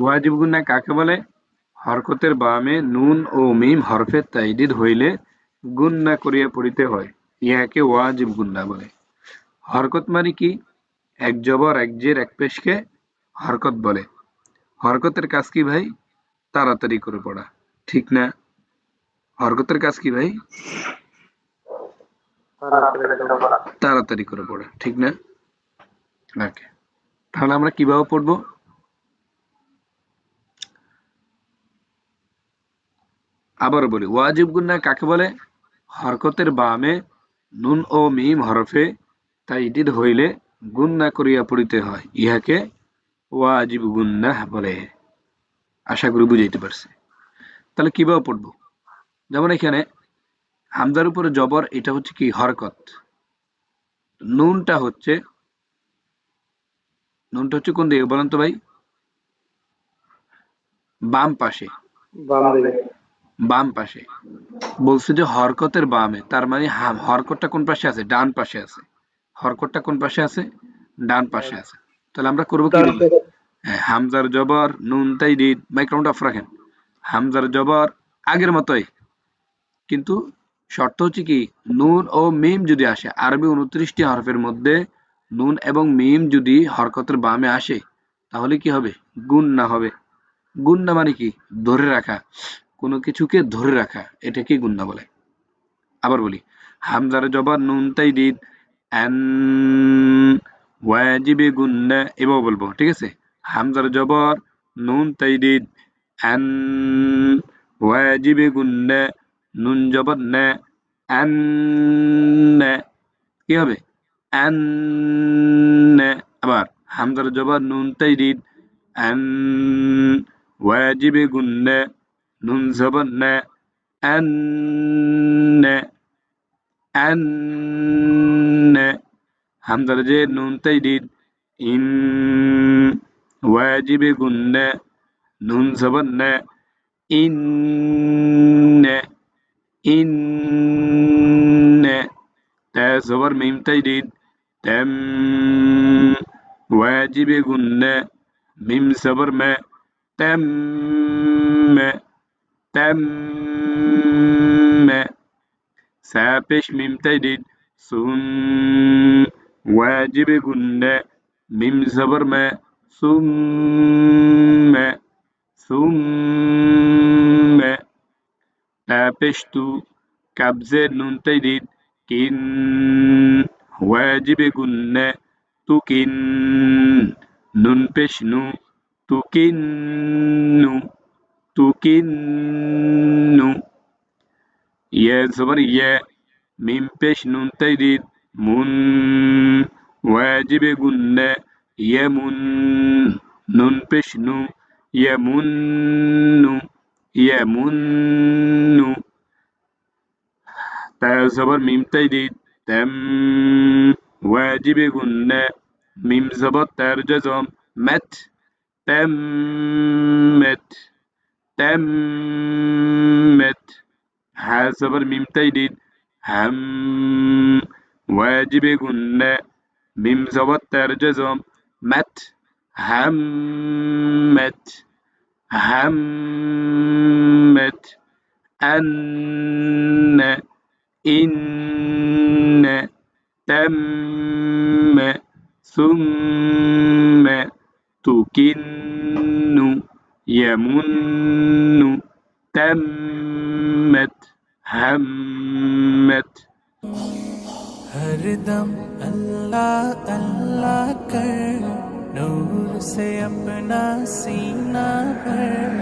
ওয়াজিব গুন্না কাকে বলে? হরকতের বামে নুন ও মিম হরফে তাইদিদ হইলে গুন্না করিয়া পড়িতে হয়। ইহাকে ওয়াজিব গুন্না বলে। হরকত মানে কি? এক জবর, এক জের, এক পেশকে হরকত বলে। হরকতের কাজ কি ভাই? তাড়াতাড়ি করে পড়া। ঠিক না? হরকতের কাজ কি ভাই? তাড়াতাড়ি করে পড়া। ঠিক না? ওকে। তাহলে আমরা কীভাবে পড়ব? আবার বলি, ওয়াজিব গুন্না কাকে বলে? হরকতের বামে নুন ও মিম হরফে তাইদিদ হইলে গুন্না করিয়া পড়িতে হয়, ইহাকে ওয়াজিব গুন্না বলে। আশা করি বুঝাইতে পারছে। তাহলে কীভাবে পড়ব? যেমন এখানে, হামজার উপরে জবর, এটা হচ্ছে কি? হরকত। নুনটা হচ্ছে নুনটা হচ্ছে কোন দিকে বলেন তো ভাই? বাম পাশে। পাশে। বলছে যে হরকতের বামে তার মানে হরকতটা কোন পাশে আছে? ডান পাশে আছে। হরকতটা কোন পাশে আছে? ডান পাশে আছে। তাহলে আমরা করব কি? হ্যাঁ, হামজার জবর নুন তাই দিদ মাইক্রোফোনটা অফ রাখেন। হামজার জবর আগের মতোই। কিন্তু শর্ত হচ্ছে কি? নুন ও মিম যদি আসে আরবি উনত্রিশটি হরফের মধ্যে নুন এবং মিম যদি হরকতের বামে আসে তাহলে কি হবে? গুণ না হবে। গুণ না মানে কি? ধরে রাখা। কিছুকে ধরে রাখা, এটাকে গুন্না বলে। আবার বলি, হামজার জবর নুন তাই দিদ ওয়াজিবে গুন্না এবার বলব, ঠিক আছে? হামজার জবর নুন তাই দিদ অ্যান ওয়াজিবে গুন্না নুন জবর নে অ্যান কি হবে? অ্যান আবার, হামজার জবর নুন তাই দিদ অ্যান ওয়াজিবে গুন্না নুন জবর না হামজার যে নুন তাইদিদ ইন ওয়াজিবে গুন্না নুন জবর না, ইন ইন তা জবর মিম তাইদিদ তাম ওয়াজিবে গুন্না মিম জবর মা। তাম تم سابش ميم تجديد سن واجب قلنا ميم زبر ما ثم ثم تابشتو كبزر نون تجديد كن واجب قلنا تكن نون بشنو تكن তুকিন্নু ইয়ে জবর ইয়ে মিম পেশ নুন তাইদিদ মুন ওয়াজিবে গুন্নে ইয়ে মুন নুন পেশ নু ইয়ে মুন্নু ইয়ে মুন্নু তা জবর মিম তাইদিদ তেম ওয়াজিবে গুন্নে মিম জবর তার জজম মেট تمت. ها صبر ميم هم واجب قلنا ميم زوتر ترجزم. مت. همت. همت. أن. إن. تم. ثم. تكن. يمن تمت همت हरदम अल्लाह अल्लाह कर नूर से अपना सीना भर